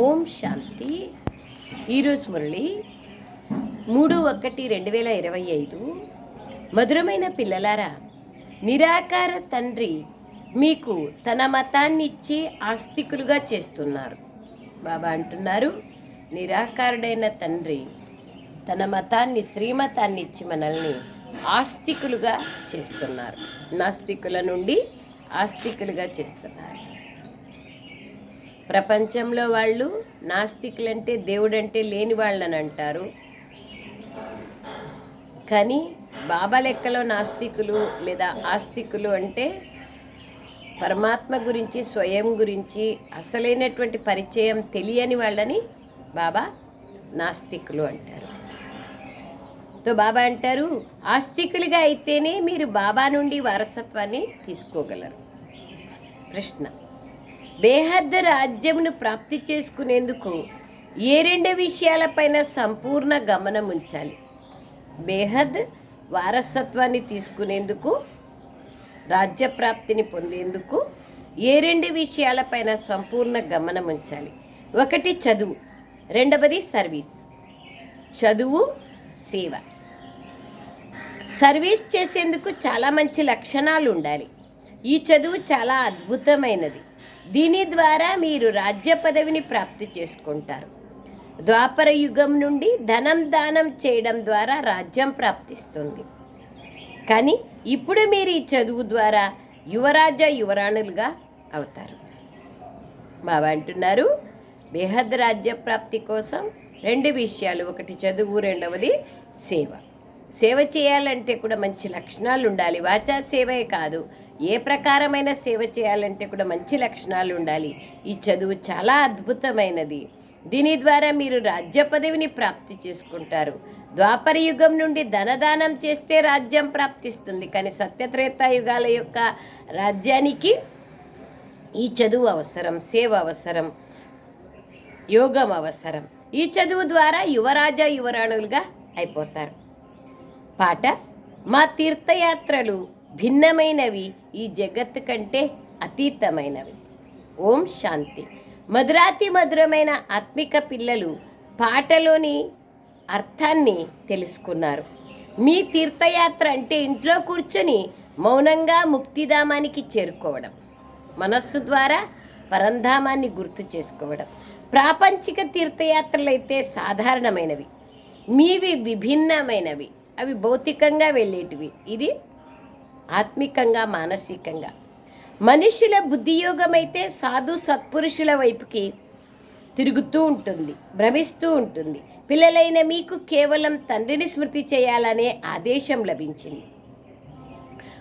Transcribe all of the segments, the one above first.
ఓం శాంతి. ఈరోజు మురళి మూడు ఒకటి రెండు వేల ఇరవై ఐదు. మధురమైన పిల్లలారా నిరాకార తండ్రి మీకు తన మతాన్ని ఇచ్చి ఆస్తికులుగా చేస్తున్నారు. బాబా అంటున్నారు నిరాకారుడైన తండ్రి తన మతాన్ని శ్రీమతాన్ని ఇచ్చి మనల్ని ఆస్తికులుగా చేస్తున్నారు. నాస్తికుల నుండి ఆస్తికులుగా చేస్తున్నారు. ప్రపంచంలో వాళ్ళు నాస్తికులంటే దేవుడంటే లేని వాళ్ళని అంటారు. కానీ బాబా లెక్కలో నాస్తికులు లేదా ఆస్తికులు అంటే పరమాత్మ గురించి స్వయం గురించి అసలైనటువంటి పరిచయం తెలియని వాళ్ళని బాబా నాస్తికులు అంటారు. తో బాబా అంటారు ఆస్తికులుగా అయితేనే మీరు బాబా నుండి వారసత్వాన్ని తీసుకోగలరు. ప్రశ్న. బేహద్ రాజ్యమును ప్రాప్తి చేసుకునేందుకు ఏ రెండు విషయాలపైన సంపూర్ణ గమనం ఉంచాలి? బేహద్ వారసత్వాన్ని తీసుకునేందుకు రాజ్య ప్రాప్తిని పొందేందుకు ఏ రెండు విషయాలపైన సంపూర్ణ గమనం ఉంచాలి? ఒకటి చదువు. రెండవది సర్వీస్. చదువు సేవ. సర్వీస్ చేసేందుకు చాలా మంచి లక్షణాలు ఉండాలి. ఈ చదువు చాలా అద్భుతమైనది. దీని ద్వారా మీరు రాజ్య పదవిని ప్రాప్తి చేసుకుంటారు. ద్వాపర యుగం నుండి ధనం దానం చేయడం ద్వారా రాజ్యం ప్రాప్తిస్తుంది. కానీ ఇప్పుడు మీరు ఈ చదువు ద్వారా యువరాజ యువరాణులుగా అవుతారు. బాబా అంటున్నారు బేహద్ రాజ్య ప్రాప్తి కోసం రెండు విషయాలు. ఒకటి చదువు రెండవది సేవ. సేవ చేయాలంటే కూడా మంచి లక్షణాలు ఉండాలి. వాచా సేవే కాదు. ఏ ప్రకారమైన సేవ చేయాలంటే కూడా మంచి లక్షణాలు ఉండాలి. ఈ చదువు చాలా అద్భుతమైనది. దీని ద్వారా మీరు రాజ్య పదవిని ప్రాప్తి చేసుకుంటారు. ద్వాపర యుగం నుండి ధనదానం చేస్తే రాజ్యం ప్రాప్తిస్తుంది. కానీ సత్యత్రేత యుగాల యొక్క రాజ్యానికి ఈ చదువు అవసరం సేవ అవసరం యోగం అవసరం. ఈ చదువు ద్వారా యువరాజ యువరాణులుగా అయిపోతారు. పాట మా తీర్థయాత్రలు భిన్నమైనవి ఈ జగత్తు కంటే అతీతమైనవి. ఓం శాంతి. మధురాతి మధురమైన ఆత్మిక పిల్లలు పాటలోని అర్థాన్ని తెలుసుకున్నారు. మీ తీర్థయాత్ర అంటే ఇంట్లో కూర్చొని మౌనంగా ముక్తిధామానికి చేరుకోవడం. మనస్సు ద్వారా పరంధామాన్ని గుర్తు చేసుకోవడం. ప్రాపంచిక తీర్థయాత్రలు అయితే సాధారణమైనవి. మీవి విభిన్నమైనవి. అవి భౌతికంగా వెళ్ళేటివి. ఇది ఆత్మికంగా మానసికంగా. మనుషుల బుద్ధియోగం అయితే సాధు సత్పురుషుల వైపుకి తిరుగుతూ ఉంటుంది భ్రమిస్తూ ఉంటుంది. పిల్లలైన మీకు కేవలం తండ్రిని స్మృతి చేయాలనే ఆదేశం లభించింది.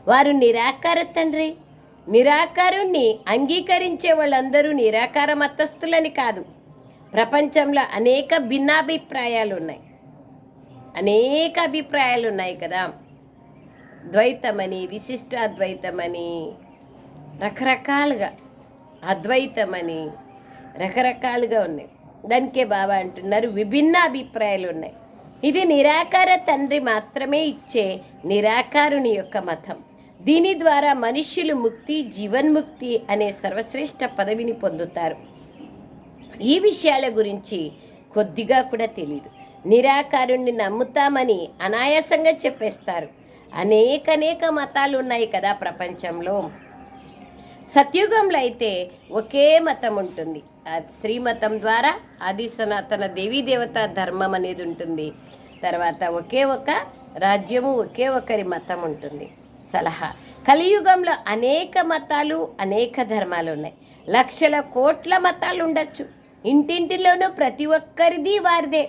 వారు నిరాకార తండ్రి. నిరాకారుణ్ణి అంగీకరించే వాళ్ళందరూ నిరాకార మతస్థులని కాదు. ప్రపంచంలో అనేక భిన్నాభిప్రాయాలు ఉన్నాయి అనేక అభిప్రాయాలు ఉన్నాయి కదా. ద్వైతమని విశిష్ట అద్వైతమని రకరకాలుగా అద్వైతమని రకరకాలుగా ఉన్నాయి. దానికే బాబా అంటున్నారు విభిన్న అభిప్రాయాలు ఉన్నాయి ఇది నిరాకార తండ్రి మాత్రమే ఇచ్చే నిరాకారుని యొక్క మతం. దీని ద్వారా మనుష్యులు ముక్తి జీవన్ముక్తి అనే సర్వశ్రేష్ఠ పదవిని పొందుతారు. ఈ విషయాల గురించి కొద్దిగా కూడా తెలియదు నిరాకారుణ్ణి నమ్ముతామని అనాయాసంగా చెప్పేస్తారు. అనేక అనేక మతాలు ఉన్నాయి కదా ప్రపంచంలో. సత్యుగంలో అయితే ఒకే మతం ఉంటుంది ఆ స్త్రీ మతం ద్వారా ఆది సనాతన దేవీ దేవత ధర్మం అనేది ఉంటుంది. తర్వాత ఒకే ఒక రాజ్యము ఒకే ఒకరి మతం ఉంటుంది సలహా కలియుగంలో అనేక మతాలు అనేక ధర్మాలు ఉన్నాయి లక్షల కోట్ల మతాలు ఉండొచ్చు ఇంటింటిలోనూ ప్రతి ఒక్కరిది వారిదే.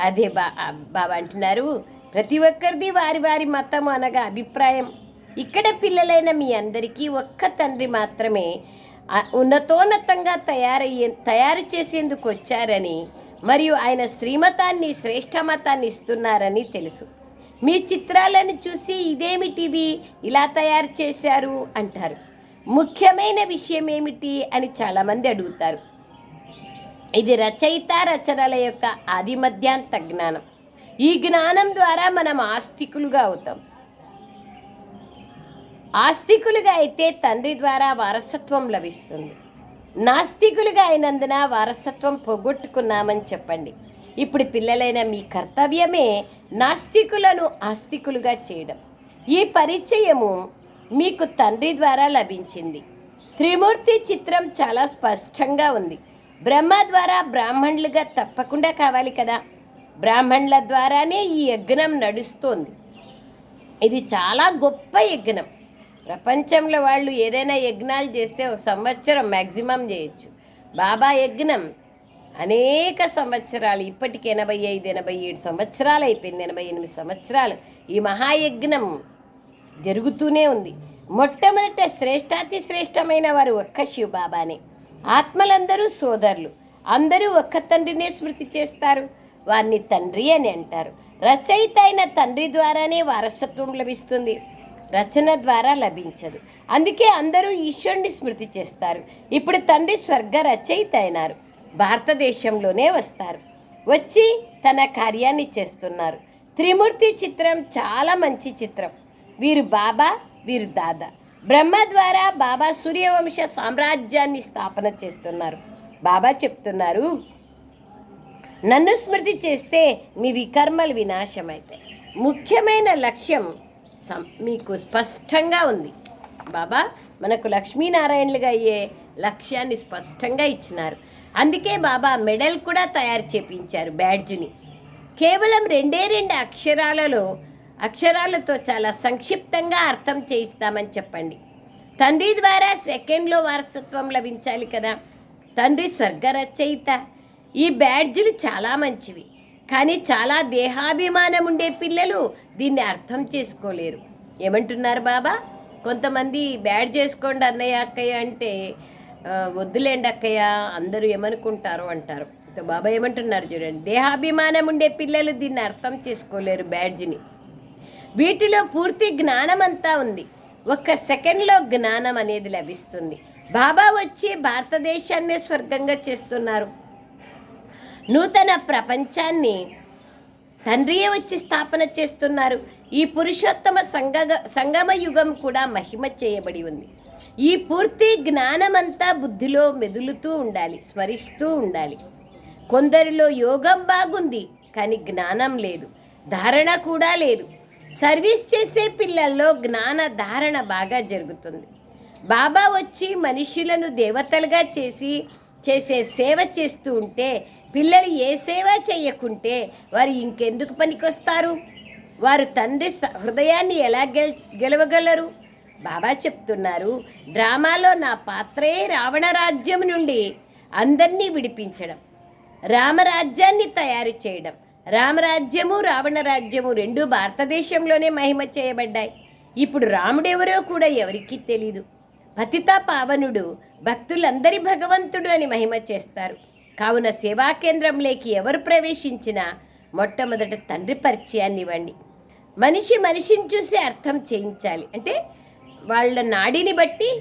అదే బా బాబా అంటున్నారు. ప్రతి ఒక్కరిది వారి వారి మతం అనగా అభిప్రాయం. ఇక్కడ పిల్లలైన మీ అందరికీ ఒక్క తండ్రి మాత్రమే ఉన్నతోన్నతంగా తయారయ్యే తయారు చేసేందుకు వచ్చారని మరియు ఆయన శ్రీమతాన్ని శ్రేష్ఠ మతాన్ని ఇస్తున్నారని తెలుసు. మీ చిత్రాలను చూసి ఇదేమిటివి ఇలా తయారు చేశారు అంటారు. ముఖ్యమైన విషయం ఏమిటి అని చాలామంది అడుగుతారు. ఇది రచయిత రచనల యొక్క ఆది మధ్యాంత జ్ఞానం. ఈ జ్ఞానం ద్వారా మనం ఆస్తికులుగా అవుతాం. ఆస్తికులుగా అయితే తండ్రి ద్వారా వారసత్వం లభిస్తుంది. నాస్తికులుగా అయినందున వారసత్వం పోగొట్టుకున్నామని చెప్పండి. ఇప్పుడు పిల్లలైన మీ కర్తవ్యమే నాస్తికులను ఆస్తికులుగా చేయడం. ఈ పరిచయము మీకు తండ్రి ద్వారా లభించింది. త్రిమూర్తి చిత్రం చాలా స్పష్టంగా ఉంది. బ్రహ్మ ద్వారా బ్రాహ్మణులుగా తప్పకుండా కావాలి కదా. బ్రాహ్మణుల ద్వారానే ఈ యజ్ఞం నడుస్తోంది. ఇది చాలా గొప్ప యజ్ఞం. ప్రపంచంలో వాళ్ళు ఏదైనా యజ్ఞాలు చేస్తే ఒక సంవత్సరం మ్యాక్సిమం చేయొచ్చు. బాబా యజ్ఞం అనేక సంవత్సరాలు ఇప్పటికి ఎనభై ఐదు ఎనభై ఏడు సంవత్సరాలు అయిపోయింది ఎనభై ఎనిమిది సంవత్సరాలు. ఈ మహాయజ్ఞం జరుగుతూనే ఉంది. మొట్టమొదట శ్రేష్టాతి శ్రేష్టమైన వారు ఒక్క శివబాబానే. బాబానే ఆత్మలందరూ సోదరులు. అందరూ ఒక్క తండ్రినే స్మృతి చేస్తారు. వారిని తండ్రి అని అంటారు. రచయిత అయిన తండ్రి ద్వారానే వారసత్వం లభిస్తుంది. రచన ద్వారా లభించదు. అందుకే అందరూ ఈశ్వరుని స్మృతి చేస్తారు. ఇప్పుడు తండ్రి స్వర్గ రచయిత అయినారు. భారతదేశంలోనే వస్తారు. వచ్చి తన కార్యాన్ని చేస్తున్నారు. త్రిమూర్తి చిత్రం చాలా మంచి చిత్రం. వీరు బాబా వీరు దాదా. బ్రహ్మ ద్వారా బాబా సూర్యవంశ సామ్రాజ్యాన్ని స్థాపన చేస్తున్నారు. బాబా చెప్తున్నారు నన్ను స్మృతి చేస్తే మీ వికర్మలు వినాశమవుతాయి ముఖ్యమైన లక్ష్యం మీకు స్పష్టంగా ఉంది. బాబా మనకు లక్ష్మీనారాయణలుగా అయ్యే లక్ష్యాన్ని స్పష్టంగా ఇచ్చినారు. అందుకే బాబా మెడల్ కూడా తయారు చేపించారు బ్యాడ్జ్ని. కేవలం రెండే రెండు అక్షరాలలో అక్షరాలతో చాలా సంక్షిప్తంగా అర్థం చేయిస్తామని చెప్పండి. తండ్రి ద్వారా సెకండ్లో వారసత్వం లభించాలి కదా. తండ్రి స్వర్గ రచయిత ఈ బ్యాడ్జులు చాలా మంచివి. కానీ చాలా దేహాభిమానం ఉండే పిల్లలు దీన్ని అర్థం చేసుకోలేరు. ఏమంటున్నారు బాబా? కొంతమంది బ్యాడ్ చేసుకోండి అన్నయ్య అక్కయ్య అంటే వద్దులేండి అక్కయ్య అందరూ ఏమనుకుంటారో అంటారు. బాబా ఏమంటున్నారు చూడండి. దేహాభిమానం ఉండే పిల్లలు దీన్ని అర్థం చేసుకోలేరు బ్యాడ్జ్ని. వీటిలో పూర్తి జ్ఞానమంతా ఉంది. ఒక్క సెకండ్లో జ్ఞానం అనేది లభిస్తుంది. బాబా వచ్చి భారతదేశాన్ని స్వర్గంగా చేస్తున్నారు. నూతన ప్రపంచాన్ని తండ్రియే వచ్చి స్థాపన చేస్తున్నారు. ఈ పురుషోత్తమ సంగ సంగమ యుగం కూడా మహిమ చేయబడి ఉంది. ఈ పూర్తి జ్ఞానమంతా బుద్ధిలో మెదులుతూ ఉండాలి స్మరిస్తూ ఉండాలి. కొందరిలో యోగం బాగుంది కానీ జ్ఞానం లేదు. ధారణ కూడా లేదు. సర్వీస్ చేసే పిల్లల్లో జ్ఞాన ధారణ బాగా జరుగుతుంది. బాబా వచ్చి మనుషులను దేవతలుగా చేసి చేసే సేవ చేస్తూ ఉంటే పిల్లలు ఏ సేవ చేయకుంటే వారు ఇంకెందుకు పనికొస్తారు? వారు తండ్రి స- హృదయాన్ని ఎలా గెల్ గెలవగలరు? బాబా చెప్తున్నారు డ్రామాలో నా పాత్రే రావణ రాజ్యం నుండి అందరినీ విడిపించడం రామరాజ్యాన్ని తయారు చేయడం రామరాజ్యము రావణ రాజ్యము రెండు భారతదేశంలోనే మహిమ చేయబడ్డాయి. ఇప్పుడు రాముడెవరో కూడా ఎవరికీ తెలీదు. పతిత పావనుడు భక్తులందరి భగవంతుడు అని మహిమ చేస్తారు. కావున సేవా కేంద్రంలోకి ఎవరు ప్రవేశించినా మొట్టమొదట తండ్రి పరిచయాన్ని ఇవ్వండి. మనిషి మనిషిని చూసి అర్థం చేయించాలి. అంటే వాళ్ళ నాడిని బట్టి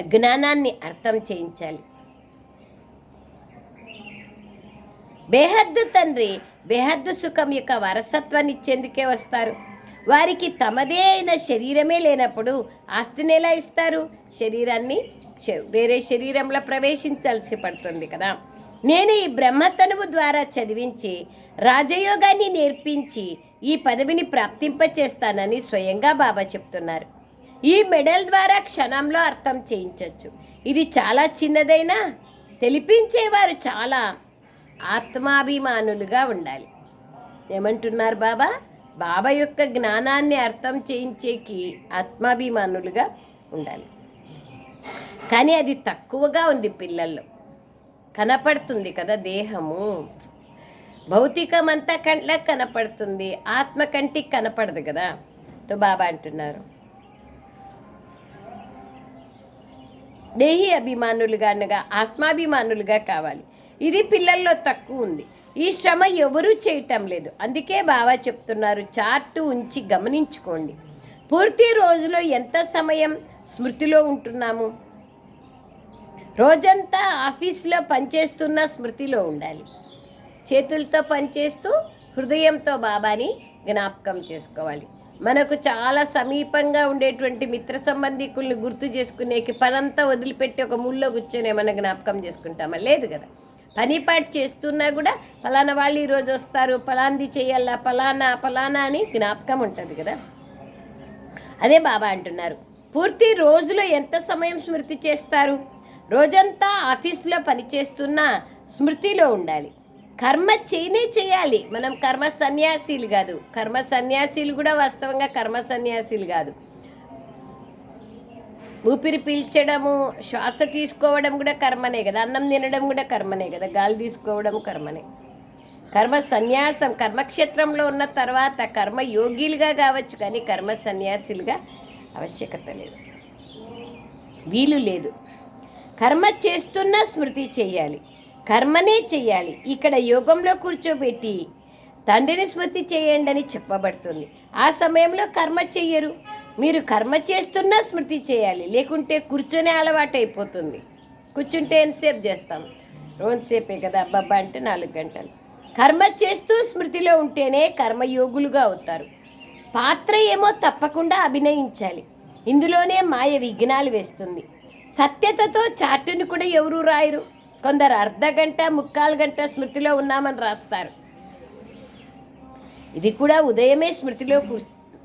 జ్ఞానాన్ని అర్థం చేయించాలి. బేహద్దు తండ్రి బేహద్దు సుఖం యొక్క వారసత్వాన్ని ఇచ్చేందుకే వస్తారు. వారికి తమదే అయిన శరీరమే లేనప్పుడు ఆస్తిని ఎలా ఇస్తారు? శరీరాన్ని వేరే శరీరంలో ప్రవేశించాల్సి పడుతుంది కదా. నేను ఈ బ్రహ్మతనువు ద్వారా చదివించి రాజయోగాన్ని నేర్పించి ఈ పదవిని ప్రాప్తింపచేస్తానని స్వయంగా బాబా చెప్తున్నారు. ఈ మెడల్ ద్వారా క్షణంలో అర్థం చేయించవచ్చు ఇది చాలా చిన్నదైనా తెలిపించేవారు చాలా. ఆత్మాభిమానులుగా ఉండాలి. ఏమంటున్నారు బాబా? బాబా యొక్క జ్ఞానాన్ని అర్థం చేయించేకి ఆత్మాభిమానులుగా ఉండాలి. కానీ అది తక్కువగా ఉంది పిల్లల్లో. కనపడుతుంది కదా దేహము. భౌతికమంతా కంట్లకు కనపడుతుంది. ఆత్మ కంటికి కనపడదు కదా. తో బాబా అంటున్నారు. దేహి అభిమానులుగా అనగా ఆత్మాభిమానులుగా కావాలి. ఇది పిల్లల్లో తక్కువ ఉంది. ఈ శ్రమ ఎవరూ చేయటం లేదు. అందుకే బాబా చెప్తున్నారు చార్టు ఉంచి గమనించుకోండి. పూర్తి రోజులో ఎంత సమయం స్మృతిలో ఉంటున్నాము? రోజంతా ఆఫీస్లో పనిచేస్తున్న స్మృతిలో ఉండాలి. చేతులతో పనిచేస్తూ హృదయంతో బాబాని జ్ఞాపకం చేసుకోవాలి. మనకు చాలా సమీపంగా ఉండేటువంటి మిత్ర సంబంధికుల్ని గుర్తు చేసుకునేకి పనంతా వదిలిపెట్టి ఒక ముళ్ళో కూర్చొని మన జ్ఞాపకం చేసుకుంటామా? లేదు కదా. పని పాటు చేస్తున్నా కూడా ఫలానా వాళ్ళు ఈరోజు వస్తారు ఫలాంది చేయాలా ఫలానా ఫలానా అని జ్ఞాపకం ఉంటుంది కదా. అదే బాబా అంటున్నారు. పూర్తి రోజులో ఎంత సమయం స్మృతి చేస్తారు? రోజంతా ఆఫీస్లో పనిచేస్తున్నా స్మృతిలో ఉండాలి. కర్మ చేయనే చేయాలి. మనం కర్మ సన్యాసీలు కాదు. కర్మ సన్యాసీలు కూడా వాస్తవంగా కర్మ సన్యాసీలు కాదు. ఊపిరి పీల్చడము శ్వాస తీసుకోవడం కూడా కర్మనే కదా. అన్నం తినడం కూడా కర్మనే కదా. గాలి తీసుకోవడం కర్మనే. కర్మ సన్యాసం కర్మక్షేత్రంలో ఉన్న తర్వాత కర్మ యోగిలుగా కావచ్చు కానీ కర్మ సన్యాసులుగా ఆవశ్యకత లేదు. వీలు లేదు. కర్మ చేస్తున్న స్మృతి చేయాలి. కర్మనే చేయాలి. ఇక్కడ యోగంలో కూర్చోబెట్టి తండ్రిని స్మృతి చేయండి అని చెప్పబడుతుంది. ఆ సమయంలో కర్మ చెయ్యరు. మీరు కర్మ చేస్తున్నా స్మృతి చేయాలి. లేకుంటే కూర్చొనే అలవాటు అయిపోతుంది కూర్చుంటే ఎంతసేపు చేస్తాం? రోజుసేపే కదా అబ్బబ్బా అంటే నాలుగు గంటలు. కర్మ చేస్తూ స్మృతిలో ఉంటేనే కర్మయోగులుగా అవుతారు. పాత్ర ఏమో తప్పకుండా అభినయించాలి. ఇందులోనే మాయ విఘ్నాలు వేస్తుంది. సత్యతతో చార్టును కూడా ఎవరు రాయరు. కొందరు అర్ధ గంట ముక్కాలు గంట స్మృతిలో ఉన్నామని రాస్తారు. ఇది కూడా ఉదయమే స్మృతిలో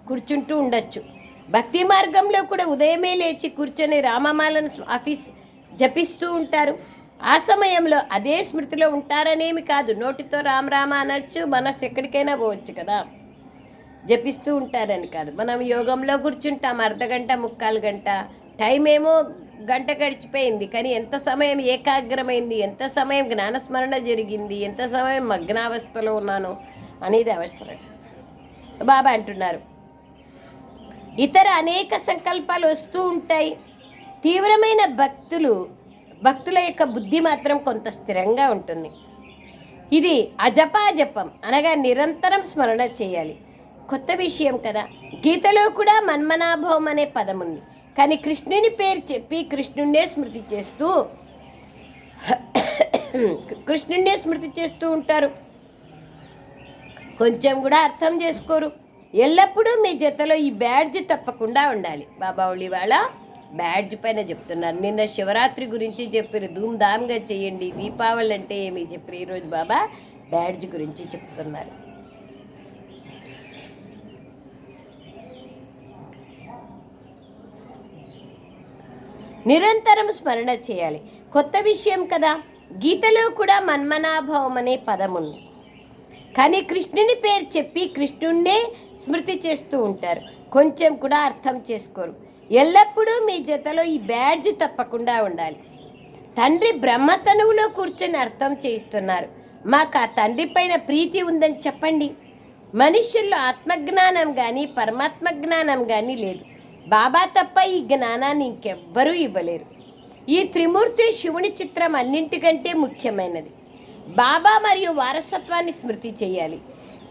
కూర్చుంటూ ఉండొచ్చు. భక్తి మార్గంలో కూడా ఉదయమే లేచి కూర్చొని రామమాలను ఆఫీస్ జపిస్తూ ఉంటారు. ఆ సమయంలో అదే స్మృతిలో ఉంటారనేమి కాదు. నోటితో రామ రామ అనొచ్చు మనస్సు ఎక్కడికైనా పోవచ్చు కదా. జపిస్తూ ఉంటారని కాదు. మనం యోగంలో కూర్చుంటాం అర్ధగంట ముక్కాలు గంట. టైం ఏమో గంట గడిచిపోయింది కానీ ఎంత సమయం ఏకాగ్రమైంది ఎంత సమయం జ్ఞానస్మరణ జరిగింది ఎంత సమయం మగ్నావస్థలో ఉన్నాను అనేది అవసరం. బాబా అంటున్నారు ఇతర అనేక సంకల్పాలు వస్తూ ఉంటాయి. తీవ్రమైన భక్తులు భక్తుల యొక్క బుద్ధి మాత్రం కొంత స్థిరంగా ఉంటుంది. ఇది అజపాజపం అనగా నిరంతరం స్మరణ చేయాలి. కొత్త విషయం కదా గీతలో కూడా మన్మనాభవం అనే పదం ఉంది. కానీ కృష్ణుని పేరు చెప్పి కృష్ణుణ్ణే స్మృతి చేస్తూ కృష్ణుణ్ణే స్మృతి చేస్తూ ఉంటారు. కొంచెం కూడా అర్థం చేసుకోరు. ఎల్లప్పుడూ మీ జతలో ఈ బ్యాడ్జ్ తప్పకుండా ఉండాలి. బాబా వాళ్ళ బ్యాడ్జ్ పైన చెప్తున్నారు. నిన్న శివరాత్రి గురించి చెప్పారు. ధూమ్ధామ్గా చేయండి. దీపావళి అంటే ఏమి చెప్పారు ఈరోజు బాబా? బ్యాడ్జ్ గురించి చెప్తున్నారు. నిరంతరం స్మరణ చేయాలి. కొత్త విషయం కదా? గీతలో కూడా మన్మనాభవం అనే పదం ఉంది కానీ కృష్ణుని పేరు చెప్పి కృష్ణుణ్ణే స్మృతి చేస్తూ ఉంటారు. కొంచెం కూడా అర్థం చేసుకోరు. ఎల్లప్పుడూ మీ జతలో ఈ బ్యాడ్జ్ తప్పకుండా ఉండాలి. తండ్రి బ్రహ్మతనువులో కూర్చొని అర్థం చేయిస్తున్నారు. మాకు ఆ తండ్రి పైన ప్రీతి ఉందని చెప్పండి. మనుష్యుల్లో ఆత్మజ్ఞానం కానీ పరమాత్మ జ్ఞానం కానీ లేదు. బాబా తప్ప ఈ జ్ఞానాన్ని ఇంకెవ్వరూ ఇవ్వలేరు. ఈ త్రిమూర్తి శివుని చిత్రం అన్నింటికంటే ముఖ్యమైనది. బాబా మరియు వారసత్వాన్ని స్మృతి చేయాలి.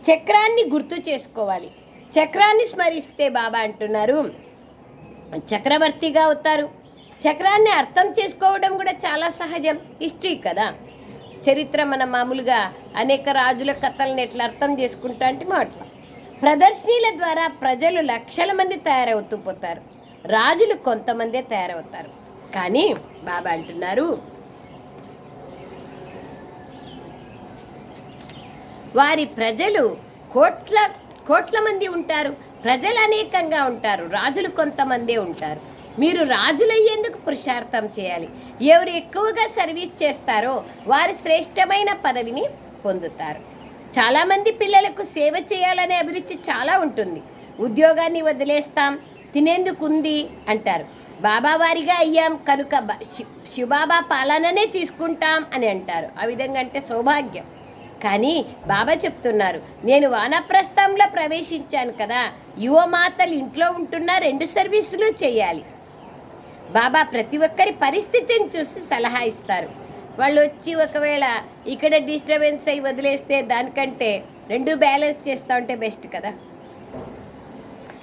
చక్రాన్ని గుర్తు చేసుకోవాలి. చక్రాన్ని స్మరిస్తే బాబా అంటున్నారు. చక్రవర్తిగా అవుతారు. చక్రాన్ని అర్థం చేసుకోవడం కూడా చాలా సహజం. హిస్టరీ కదా. చరిత్ర మన మామూలుగా అనేక రాజుల కథలను ఎట్లా అర్థం చేసుకుంటా అంటే మాటలు ప్రదర్శనీల ద్వారా ప్రజలు లక్షల మంది తయారవుతూ పోతారు. రాజులు కొంతమందే తయారవుతారు. కానీ బాబా అంటున్నారు వారి ప్రజలు కోట్ల కోట్ల మంది ఉంటారు. ప్రజలు అనేకంగా ఉంటారు. రాజులు కొంతమందే ఉంటారు. మీరు రాజులయ్యేందుకు పురుషార్థం చేయాలి. ఎవరు ఎక్కువగా సర్వీస్ చేస్తారో వారు శ్రేష్టమైన పదవిని పొందుతారు. చాలామంది పిల్లలకు సేవ చేయాలనే అభిరుచి చాలా ఉంటుంది. ఉద్యోగాన్ని వదిలేస్తాం తినేందుకు ఉంది అంటారు. బాబావారిగా అయ్యాం కనుక బ- శివబాబా పాలననే తీసుకుంటాం అని అంటారు. ఆ విధంగా అంటే సౌభాగ్యం. కానీ బాబా చెప్తున్నారు నేను వానప్రస్థంలో ప్రవేశించాను కదా యువమాతలు ఇంట్లో ఉంటున్న రెండు సర్వీసులు చేయాలి. బాబా ప్రతి ఒక్కరి పరిస్థితిని చూసి సలహా ఇస్తారు. వాళ్ళు వచ్చి ఒకవేళ ఇక్కడ డిస్టర్బెన్స్ అయి వదిలేస్తే దానికంటే రెండు బ్యాలెన్స్ చేస్తూ ఉంటే బెస్ట్ కదా.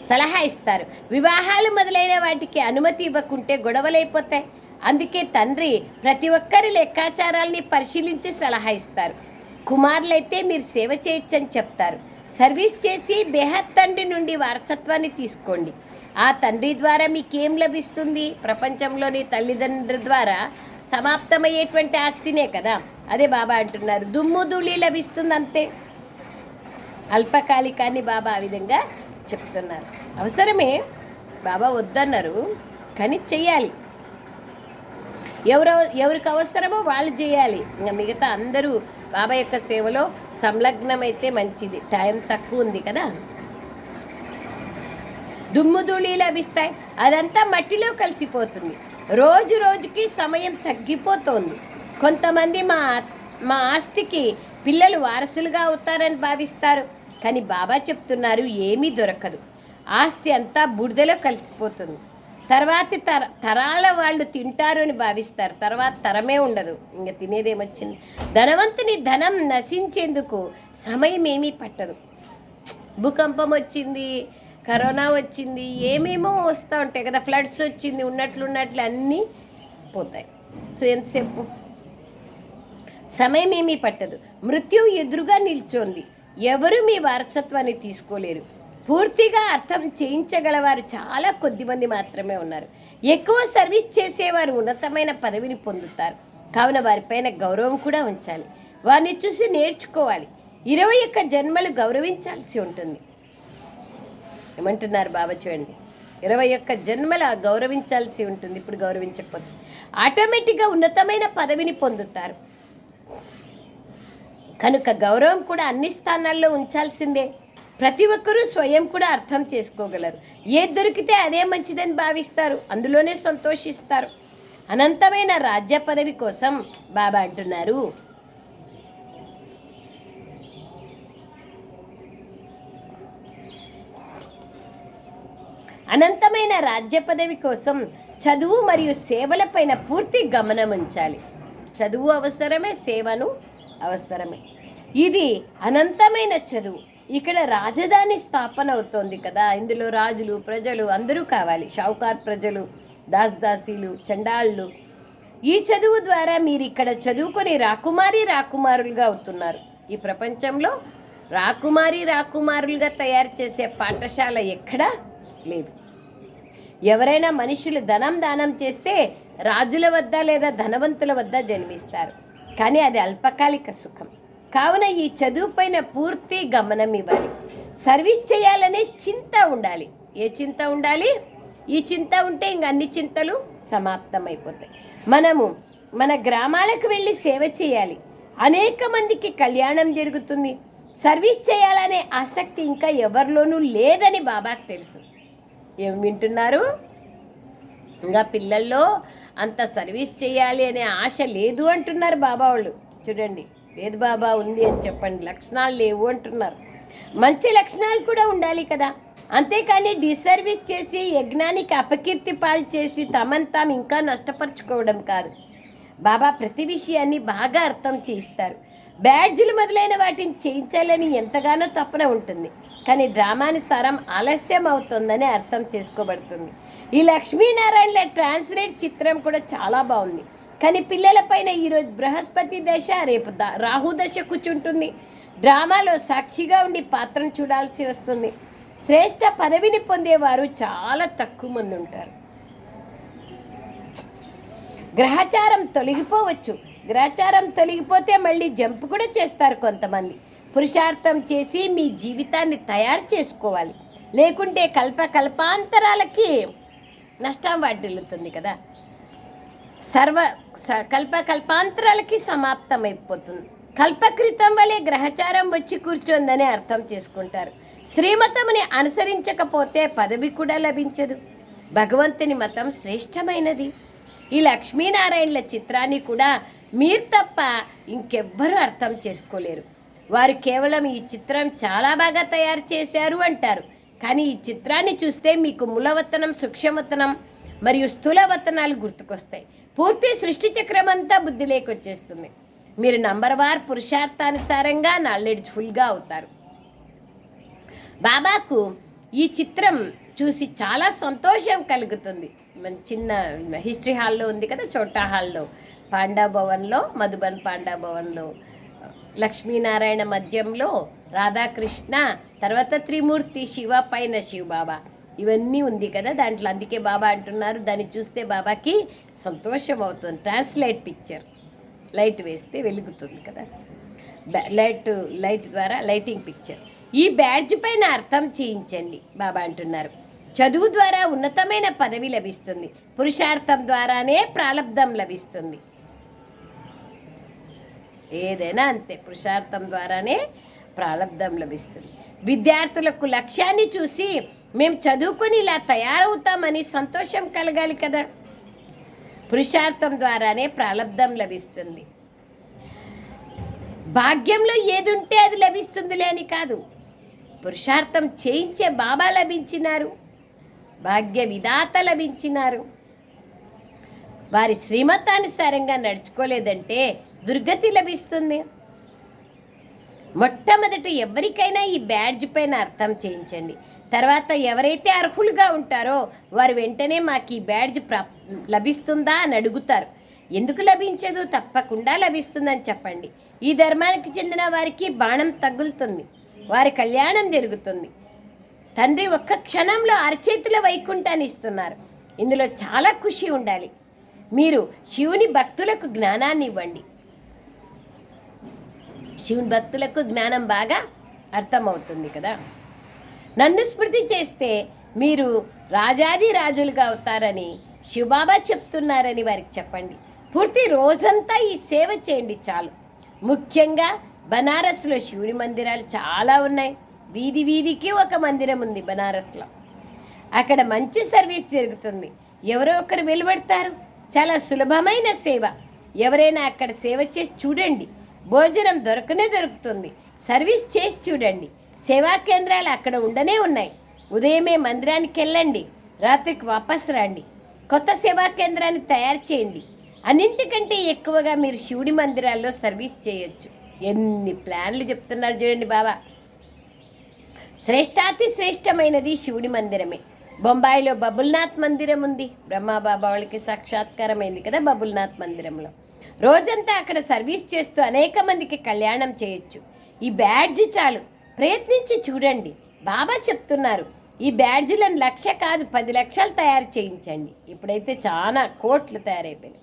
సలహా ఇస్తారు. వివాహాలు మొదలైన వాటికి అనుమతి ఇవ్వకుంటే గొడవలైపోతాయి అందుకే తండ్రి ప్రతి ఒక్కరి లెక్కాచారాల్ని పరిశీలించి సలహా ఇస్తారు. కుమారులైతే మీరు సేవ చేయొచ్చని చెప్తారు. సర్వీస్ చేసి బెహత్ తండ్రి నుండి వారసత్వాన్ని తీసుకోండి. ఆ తండ్రి ద్వారా మీకేం లభిస్తుంది? ప్రపంచంలోని తల్లిదండ్రుల ద్వారా సమాప్తమయ్యేటువంటి ఆస్తినే కదా. అదే బాబా అంటున్నారు. దుమ్ము ధూళి లభిస్తుంది అంతే అల్పకాలికాన్ని బాబా ఆ విధంగా చెప్తున్నారు. అవసరమే బాబా వద్దన్నారు కానీ చెయ్యాలి. ఎవరో ఎవరికి అవసరమో వాళ్ళు చేయాలి. ఇంకా మిగతా అందరూ బాబా యొక్క సేవలో సంలగ్నమైతే మంచిది. టైం తక్కువ ఉంది కదా. దుమ్ము ధూళి లభిస్తాయి. అదంతా మట్టిలో కలిసిపోతుంది. రోజు రోజుకి సమయం తగ్గిపోతోంది. కొంతమంది మా మా ఆస్తికి పిల్లలు వారసులుగా అవుతారని భావిస్తారు. కానీ బాబా చెప్తున్నారు ఏమీ దొరకదు. ఆస్తి అంతా బుడిదలో కలిసిపోతుంది. తర్వాతి తర తరాల వాళ్ళు తింటారు అని భావిస్తారు. తర్వాత తరమే ఉండదు. ఇంకా తినేదేమొచ్చింది? ధనవంతుని ధనం నశించేందుకు సమయం ఏమీ పట్టదు. భూకంపం వచ్చింది కరోనా వచ్చింది ఏమేమో వస్తూ ఉంటాయి కదా ఫ్లడ్స్ వచ్చింది ఉన్నట్లు ఉన్నట్లు అన్నీ పోతాయి. సో ఎంతసేపు? సమయం ఏమీ పట్టదు. మృత్యువు ఎదురుగా నిల్చోంది. ఎవరు మీ వారసత్వాన్ని తీసుకోలేరు. పూర్తిగా అర్థం చేయించగలవారు చాలా కొద్దిమంది మాత్రమే ఉన్నారు. ఎక్కువ సర్వీస్ చేసేవారు ఉన్నతమైన పదవిని పొందుతారు. కావున వారిపైన గౌరవం కూడా ఉంచాలి. వారిని చూసి నేర్చుకోవాలి. ఇరవై ఒక్క జన్మలు గౌరవించాల్సి ఉంటుంది. ఏమంటున్నారు బాబా చూడండి. ఇరవై ఒక్క జన్మల గౌరవించాల్సి ఉంటుంది. ఇప్పుడు గౌరవించకపోతే ఆటోమేటిక్గా ఉన్నతమైన పదవిని పొందుతారు. కనుక గౌరవం కూడా అన్ని స్థానాల్లో ఉంచాల్సిందే. ప్రతి ఒక్కరూ స్వయం కూడా అర్థం చేసుకోగలరు. ఏది దొరికితే అదే మంచిదని భావిస్తారు. అందులోనే సంతోషిస్తారు. అనంతమైన రాజ్య పదవి కోసం బాబా అంటున్నారు. అనంతమైన రాజ్య పదవి కోసం చదువు మరియు సేవలపైన పూర్తి గమనం ఉంచాలి. చదువు అవసరమే సేవను అవసరమే. ఇది అనంతమైన చదువు. ఇక్కడ రాజధాని స్థాపన అవుతోంది కదా. ఇందులో రాజులు ప్రజలు అందరూ కావాలి. షావుకార్ ప్రజలు దాసదాసీలు చండాళ్ళు. ఈ చదువు ద్వారా మీరు ఇక్కడ చదువుకొని రాకుమారి రాకుమారులుగా అవుతున్నారు. ఈ ప్రపంచంలో రాకుమారి రాకుమారులుగా తయారు చేసే పాఠశాల ఎక్కడా లేదు. ఎవరైనా మనుషులు ధనం దానం చేస్తే రాజుల వద్ద లేదా ధనవంతుల వద్ద జన్మిస్తారు. కానీ అది అల్పకాలిక సుఖం. కావున ఈ చదువుపైన పూర్తి గమనం ఇవ్వాలి. సర్వీస్ చేయాలనే చింత ఉండాలి. ఏ చింత ఉండాలి? ఈ చింత ఉంటే ఇంక అన్ని చింతలు సమాప్తమైపోతాయి. మనము మన గ్రామాలకు వెళ్ళి సేవ చేయాలి. అనేక మందికి కళ్యాణం జరుగుతుంది. సర్వీస్ చేయాలనే ఆసక్తి ఇంకా ఎవరిలోనూ లేదని బాబాకు తెలుసు. ఏం వింటున్నారు? ఇంకా పిల్లల్లో అంత సర్వీస్ చేయాలి అనే ఆశ లేదు అంటున్నారు బాబా వాళ్ళు. చూడండి. లేదు బాబా ఉంది అని చెప్పండి. లక్షణాలు లేవు అంటున్నారు. మంచి లక్షణాలు కూడా ఉండాలి కదా. అంతేకాని డిసర్వీస్ చేసి యజ్ఞానికి అపకీర్తి పాలు చేసి తమను తాము ఇంకా నష్టపరుచుకోవడం కాదు. బాబా ప్రతి విషయాన్ని బాగా అర్థం చేయిస్తారు. బ్యాడ్జులు మొదలైన వాటిని చేయించాలని ఎంతగానో తపన ఉంటుంది. కానీ డ్రామానుసారం ఆలస్యం అవుతుందని అర్థం చేసుకోబడుతుంది. ఈ లక్ష్మీనారాయణల ట్రాన్స్లేట్ చిత్రం కూడా చాలా బాగుంది. కానీ పిల్లలపైన ఈరోజు బృహస్పతి దశ రేపు దా రాహు దశ కూర్చుంటుంది. డ్రామాలో సాక్షిగా ఉండి పాత్రను చూడాల్సి వస్తుంది. శ్రేష్ఠ పదవిని పొందేవారు చాలా తక్కువ మంది ఉంటారు. గ్రహచారం తొలగిపోవచ్చు. గ్రహచారం తొలగిపోతే మళ్ళీ జంప్ కూడా చేస్తారు కొంతమంది. పురుషార్థం చేసి మీ జీవితాన్ని తయారు చేసుకోవాలి. లేకుంటే కల్ప కల్పాంతరాలకి నష్టం వాటిల్లుతుంది కదా. సర్వ స- కల్ప కల్పాంతరాలకి సమాప్తమైపోతుంది. కల్పకృతం వలె గ్రహచారం వచ్చి కూర్చోందని అర్థం చేసుకుంటారు. శ్రీమతముని అనుసరించకపోతే పదవి కూడా లభించదు. భగవంతుని మతం శ్రేష్టమైనది. ఈ లక్ష్మీనారాయణల చిత్రాన్ని కూడా మీరు తప్ప ఇంకెవ్వరూ అర్థం చేసుకోలేరు. వారు కేవలం ఈ చిత్రం చాలా బాగా తయారు చేశారు అంటారు. కానీ ఈ చిత్రాన్ని చూస్తే మీకు మూలవతనం సూక్ష్మవతనం మరియు స్థూలవతనాలు గుర్తుకొస్తాయి. పూర్తి సృష్టి చక్రం అంతా బుద్ధి లేకొచ్చేస్తుంది. మీరు నంబర్ వార్ పురుషార్థానుసారంగా నాలెడ్జ్ ఫుల్గా అవుతారు. బాబాకు ఈ చిత్రం చూసి చాలా సంతోషం కలుగుతుంది. మన చిన్న హిస్టరీ హాల్లో ఉంది కదా చోటా హాల్లో. పాండా భవన్లో మధుబన్ పాండా భవన్లో లక్ష్మీనారాయణ మధ్యంలో రాధాకృష్ణ తర్వాత త్రిమూర్తి శివ పైన శివ బాబా ఇవన్నీ ఉంది కదా దాంట్లో. అందుకే బాబా అంటున్నారు దాన్ని చూస్తే బాబాకి సంతోషం అవుతుంది. ట్రాన్స్లేట్ పిక్చర్ లైట్ వేస్తే వెలుగుతుంది కదా. బ్యా- లైట్ లైట్ ద్వారా లైటింగ్ పిక్చర్ ఈ బ్యాడ్జ్ పైన అర్థం చేయించండి బాబా అంటున్నారు. చదువు ద్వారా ఉన్నతమైన పదవి లభిస్తుంది. పురుషార్థం ద్వారానే ప్రాలబ్ధం లభిస్తుంది. ఏదైనా అంతే పురుషార్థం ద్వారానే ప్రాలబ్ధం లభిస్తుంది. విద్యార్థులకు లక్ష్యాన్ని చూసి మేము చదువుకొని ఇలా తయారవుతామని సంతోషం కలగాలి కదా. పురుషార్థం ద్వారానే ప్రాలబ్ధం లభిస్తుంది. భాగ్యంలో ఏది ఉంటే అది లభిస్తుందిలే అని కాదు. పురుషార్థం చేయించే బాబా లభించినారు. భాగ్య విధాత లభించినారు. వారి శ్రీమతానుసారంగా నడుచుకోలేదంటే దుర్గతి లభిస్తుంది. మొట్టమొదట ఎవరికైనా ఈ బ్యాడ్జ్ పైన అర్థం చేయించండి. తర్వాత ఎవరైతే అర్హులుగా ఉంటారో వారు వెంటనే మాకు ఈ బ్యాడ్జ్ ప్రా లభిస్తుందా అని అడుగుతారు. ఎందుకు లభించదు? తప్పకుండా లభిస్తుందని చెప్పండి. ఈ ధర్మానికి చెందిన వారికి బాణం తగులుతుంది. వారి కళ్యాణం జరుగుతుంది. తండ్రి ఒక్క క్షణంలో అరచేతిలో వైకుంఠాన్ని ఇస్తున్నారు. ఇందులో చాలా ఖుషి ఉండాలి. మీరు శివుని భక్తులకు జ్ఞానాన్ని ఇవ్వండి. శివుని భక్తులకు జ్ఞానం బాగా అర్థమవుతుంది కదా? నన్ను స్మృతి చేస్తే మీరు రాజాది రాజులుగా అవుతారని శివబాబా చెప్తున్నారని వారికి చెప్పండి. పూర్తి రోజంతా ఈ సేవ చేయండి చాలు. ముఖ్యంగా బనారస్లో శివుని మందిరాలు చాలా ఉన్నాయి. వీధి వీధికి ఒక మందిరం ఉంది బనారస్లో. అక్కడ మంచి సర్వీస్ జరుగుతుంది. ఎవరో ఒకరు వెలువడతారు. చాలా సులభమైన సేవ. ఎవరైనా అక్కడ సేవ చేసి చూడండి. భోజనం దొరకనే దొరుకుతుంది. సర్వీస్ చేసి చూడండి. సేవా కేంద్రాలు అక్కడ ఉండనే ఉన్నాయి. ఉదయమే మందిరానికి వెళ్ళండి రాత్రికి వాపస్ రండి. కొత్త సేవా కేంద్రాన్ని తయారు చేయండి. అన్నింటికంటే ఎక్కువగా మీరు శివుడి మందిరాల్లో సర్వీస్ చేయొచ్చు. ఎన్ని ప్లాన్లు చెప్తున్నారు చూడండి బాబా. శ్రేష్టాతి శ్రేష్టమైనది శివుడి మందిరమే. బొంబాయిలో బబుల్నాథ్ మందిరం ఉంది. బ్రహ్మాబాబా వాళ్ళకి సాక్షాత్కారమైంది కదా బబుల్నాథ్ మందిరంలో. రోజంతా అక్కడ సర్వీస్ చేస్తూ అనేక మందికి కళ్యాణం చేయొచ్చు. ఈ బ్యాడ్జ్ చాలు. ప్రయత్నించి చూడండి. బాబా చెప్తున్నారు ఈ బ్యాడ్జ్లను లక్ష కాదు పది లక్షలు తయారు చేయించండి. ఇప్పుడైతే చాలా కోట్లు తయారైపోయినాయి.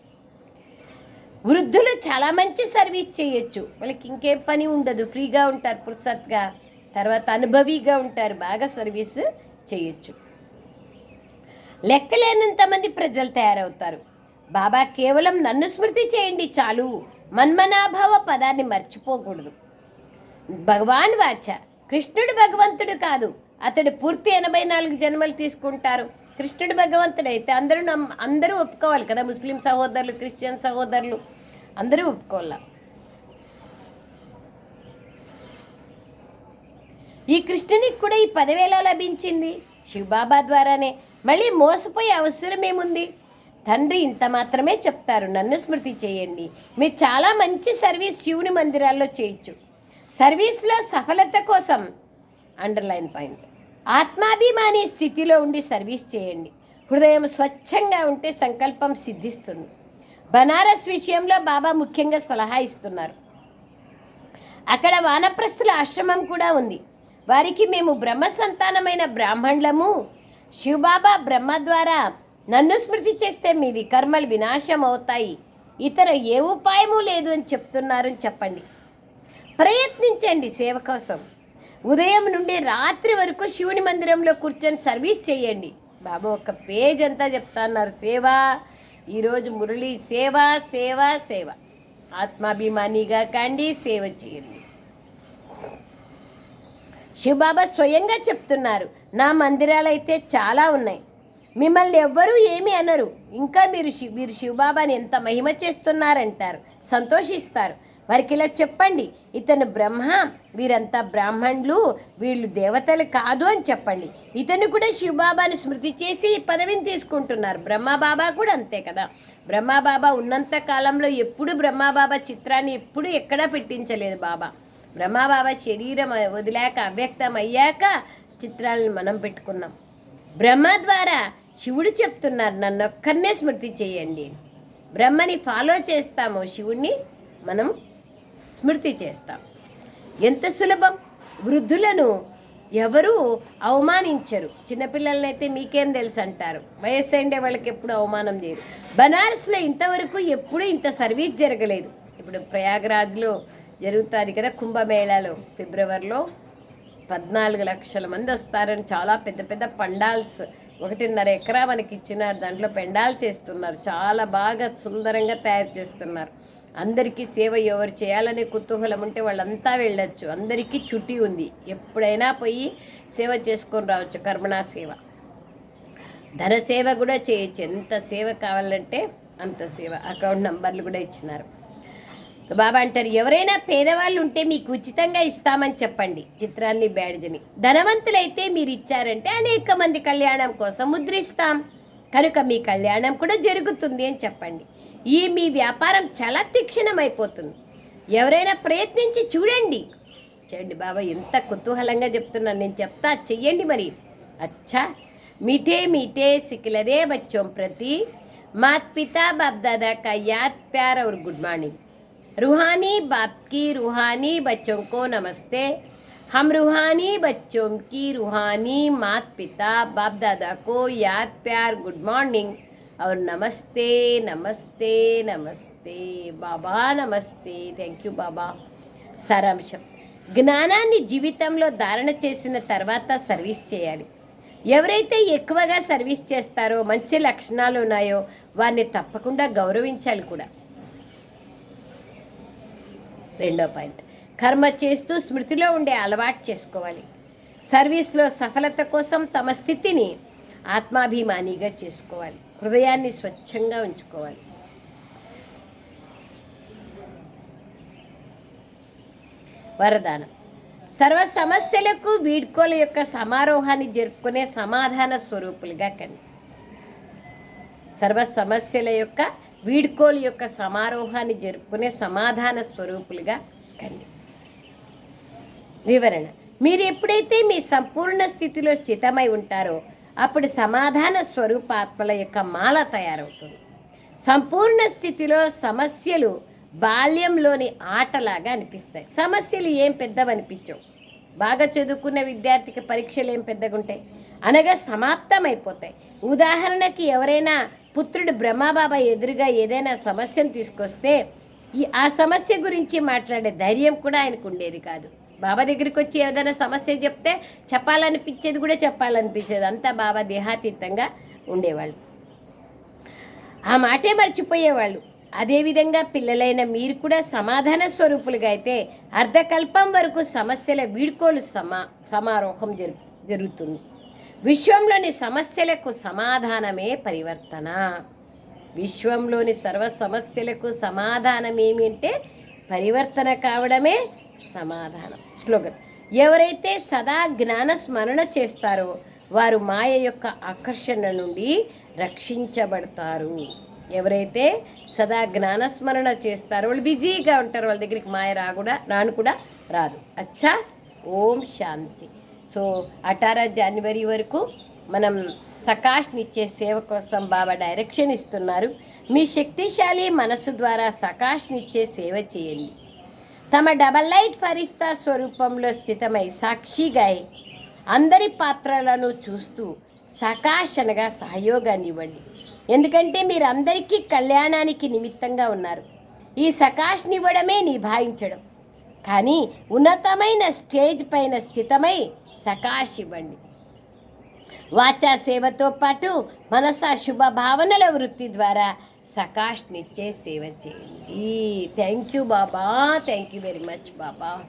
వృద్ధులు చాలా మంచి సర్వీస్ చేయొచ్చు. వాళ్ళకి ఇంకేం పని ఉండదు. ఫ్రీగా ఉంటారు పురుసత్గా. తర్వాత అనుభవిగా ఉంటారు. బాగా సర్వీస్ చేయొచ్చు. లెక్కలేనంత మంది ప్రజలు తయారవుతారు. బాబా కేవలం నన్ను స్మృతి చేయండి చాలు. మన్మనాభావ పదాన్ని మర్చిపోకూడదు. భగవాన్ వాచ. కృష్ణుడు భగవంతుడు కాదు. అతడు పూర్తి ఎనభై నాలుగు జన్మలు తీసుకుంటారు. కృష్ణుడు భగవంతుడు అయితే అందరూ నమ్ అందరూ ఒప్పుకోవాలి కదా ముస్లిం సహోదరులు క్రిస్టియన్ సహోదరులు. అందరూ ఒప్పుకోవాలి? ఈ కృష్ణునికి కూడా ఈ పదివేల లభించింది. శివబాబా ద్వారానే. మళ్ళీ మోసపోయే అవసరం ఏముంది? తండ్రి ఇంత మాత్రమే చెప్తారు. నన్ను స్మృతి చేయండి. మీరు చాలా మంచి సర్వీస్ శివుని మందిరాల్లో చేయొచ్చు. సర్వీస్లో సఫలత కోసం అండర్లైన్ పాయింట్. ఆత్మాభిమాని స్థితిలో ఉండి సర్వీస్ చేయండి. హృదయం స్వచ్ఛంగా ఉంటే సంకల్పం సిద్ధిస్తుంది. బనారస్ విషయంలో బాబా ముఖ్యంగా సలహా ఇస్తున్నారు. అక్కడ వానప్రస్థుల ఆశ్రమం కూడా ఉంది. వారికి మేము బ్రహ్మ సంతానమైన బ్రాహ్మణులము. శివబాబా బ్రహ్మ ద్వారా నన్ను స్మృతి చేస్తే మీ వికర్మలు వినాశం అవుతాయి ఇతర ఏ ఉపాయము లేదు అని చెప్తున్నారని చెప్పండి. ప్రయత్నించండి సేవ కోసం. ఉదయం నుండి రాత్రి వరకు శివుని మందిరంలో కూర్చొని సర్వీస్ చేయండి. బాబు ఒక పేజ్ అంతా చెప్తున్నారు. సేవ ఈరోజు మురళి సేవ సేవ సేవ. ఆత్మాభిమానిగా కండి సేవ చేయండి. శివబాబా స్వయంగా చెప్తున్నారు నా మందిరాలు అయితే చాలా ఉన్నాయి. మిమ్మల్ని ఎవ్వరూ ఏమి అనరు. ఇంకా మీరు మీరు వీరు శివబాబాని ఎంత మహిమ చేస్తున్నారంటారు సంతోషిస్తారు. వారికి ఇలా చెప్పండి ఇతను బ్రహ్మ వీరంతా బ్రాహ్మణులు వీళ్ళు దేవతలు కాదు అని చెప్పండి. ఇతను కూడా శివబాబాను స్మృతి చేసి పదవిని తీసుకుంటున్నారు. బ్రహ్మబాబా కూడా అంతే కదా. బ్రహ్మబాబా ఉన్నంత కాలంలో ఎప్పుడు బ్రహ్మబాబా చిత్రాన్ని ఎప్పుడు ఎక్కడా పెట్టించలేదు బాబా. బ్రహ్మబాబా శరీరం వదిలాక అవ్యక్తం అయ్యాక చిత్రాలను మనం పెట్టుకున్నాం. బ్రహ్మ ద్వారా శివుడు చెప్తున్నారు నన్ను ఒక్కరినే స్మృతి చేయండి. బ్రహ్మని ఫాలో చేస్తాము శివుణ్ణి మనం స్మృతి చేస్తాం. ఎంత సులభం? వృద్ధులను ఎవరు అవమానించరు. చిన్నపిల్లలనైతే మీకేం తెలుసు అంటారు వయస్సు అయిండే వాళ్ళకి ఎప్పుడు అవమానం చేయరు. బనారస్లో ఇంతవరకు ఎప్పుడూ ఇంత సర్వీస్ జరగలేదు. ఇప్పుడు ప్రయాగరాజ్లో జరుగుతుంది కదా కుంభమేళాలో. ఫిబ్రవరిలో పద్నాలుగు లక్షల మంది వస్తారని చాలా పెద్ద పెద్ద పండాల్స్ ఒకటిన్నర ఎకరా మనకి ఇచ్చినారు దాంట్లో పెండాల్స్ వేస్తున్నారు. చాలా బాగా సుందరంగా తయారు చేస్తున్నారు. అందరికీ సేవ ఎవరు చేయాలనే కుతూహలం ఉంటే వాళ్ళంతా వెళ్ళొచ్చు. అందరికీ చుట్టి ఉంది. ఎప్పుడైనా పోయి సేవ చేసుకొని రావచ్చు. కర్మణా సేవ. ధన సేవ కూడా చేయొచ్చు. ఎంత సేవ కావాలంటే అంత సేవ. అకౌంట్ నంబర్లు కూడా ఇచ్చినారు. బాబా అంటారు ఎవరైనా పేదవాళ్ళు ఉంటే మీకు ఉచితంగా ఇస్తామని చెప్పండి. చిత్రాన్ని బ్యాడ్జ్ని. ధనవంతులైతే మీరు ఇచ్చారంటే అనేక మంది కళ్యాణం కోసం ముద్రిస్తాం. కనుక మీ కళ్యాణం కూడా జరుగుతుంది అని చెప్పండి. ఈ మీ వ్యాపారం చాలా తీక్షణమైపోతుంది ఎవరైనా ప్రయత్నించి చూడండి చూడండి బాబా ఎంత కుతూహలంగా చెప్తున్నాను నేను చెప్తా చెయ్యండి మరి అచ్చా मीठे मीठे सिकलरे बच्चों प्रति मात पिता बाप दादा का याद प्यार और गुड मॉर्निंग रूहानी बाप की रूहानी बच्चों को नमस्ते हम रूहानी बच्चों की रूहानी मात पिता बाप दादा को याद प्यार गुड मॉर्निंग और नमस्ते नमस्ते नमस्ते बाबा नमस्ते థ్యాంక్ యూ బాబా సారాంశం జ్ఞానాన్ని జీవితంలో ధారణ చేసిన తర్వాత సర్వీస్ చేయాలి ఎవరైతే ఎక్కువగా సర్వీస్ చేస్తారో మంచి లక్షణాలు ఉన్నాయో వారిని తప్పకుండా గౌరవించాలి కూడా రెండో పాయింట్ కర్మ చేస్తూ స్మృతిలో ఉండే అలవాటు చేసుకోవాలి సర్వీస్లో సఫలత కోసం తమ స్థితిని ఆత్మాభిమానిగా చేసుకోవాలి హృదయాన్ని స్వచ్ఛంగా ఉంచుకోవాలి. వరదానం. సర్వ సమస్యలకు వీడ్కోల యొక్క సమారోహాన్ని జరుపుకునే సమాధాన స్వరూపులుగా కండి. సర్వ సమస్యల యొక్క వీడ్కోలు యొక్క సమారోహాన్ని జరుపుకునే సమాధాన స్వరూపులుగా కండి. వివరణ. మీరు ఎప్పుడైతే మీ సంపూర్ణ స్థితిలో స్థితమై ఉంటారో అప్పుడు సమాధాన స్వరూపాత్మల యొక్క మాల తయారవుతుంది. సంపూర్ణ స్థితిలో సమస్యలు బాల్యంలోని ఆటలాగా అనిపిస్తాయి. సమస్యలు ఏం పెద్దవనిపించవు. బాగా చదువుకున్న విద్యార్థికి పరీక్షలు ఏం పెద్దగా ఉంటాయి అనగా సమాప్తమైపోతాయి. ఉదాహరణకి ఎవరైనా పుత్రుడు బ్రహ్మబాబా ఎదురుగా ఏదైనా సమస్యను తీసుకొస్తే ఈ ఆ సమస్య గురించి మాట్లాడే ధైర్యం కూడా ఆయనకు ఉండేది కాదు. బాబా దగ్గరికి వచ్చి ఏదైనా సమస్య చెప్తే చెప్పాలనిపించేది కూడా చెప్పాలనిపించేది. అంతా బాబా దేహాతీతంగా ఉండేవాళ్ళు. ఆ మాటే మర్చిపోయేవాళ్ళు. అదేవిధంగా పిల్లలైన మీరు కూడా సమాధాన స్వరూపులుగా అయితే అర్ధకల్పం వరకు సమస్యల వీడ్కోలు సమా సమారోహం జరు జరుగుతుంది. విశ్వంలోని సమస్యలకు సమాధానమే పరివర్తన. విశ్వంలోని సర్వ సమస్యలకు సమాధానం ఏమి అంటే పరివర్తన కావడమే సమాధానం. స్లోగన్. ఎవరైతే సదా జ్ఞాన స్మరణ చేస్తారో వారు మాయ యొక్క ఆకర్షణ నుండి రక్షించబడతారు. ఎవరైతే సదా జ్ఞానస్మరణ చేస్తారో వాళ్ళు బిజీగా ఉంటారు వాళ్ళ దగ్గరికి మాయ రాకూడా రాను కూడా రాదు. అచ్చా ఓం శాంతి. సో అఠారా జనవరి వరకు మనం సకాష్నిచ్చే సేవ కోసం బాబా డైరెక్షన్ ఇస్తున్నారు. మీ శక్తిశాలి మనసు ద్వారా సకాష్నిచ్చే సేవ చేయండి. తమ డబల్ లైట్ ఫరిస్తా స్వరూపంలో స్థితమై సాక్షిగా అందరి పాత్రలను చూస్తూ సకాశనగా సహయోగాన్ని ఇవ్వండి ఎందుకంటే మీరందరికీ కళ్యాణానికి నిమిత్తంగా ఉన్నారు. ఈ సకాష్ని ఇవ్వడమే నిభాయించడం. కానీ ఉన్నతమైన స్టేజ్ పైన స్థితమై సకాష్ ఇవ్వండి వాచా సేవతో పాటు మనసా శుభ భావనల వృత్తి ద్వారా సకాష్నిచ్చే సేవ చేయండి. Thank you Baba. Thank you very much Baba.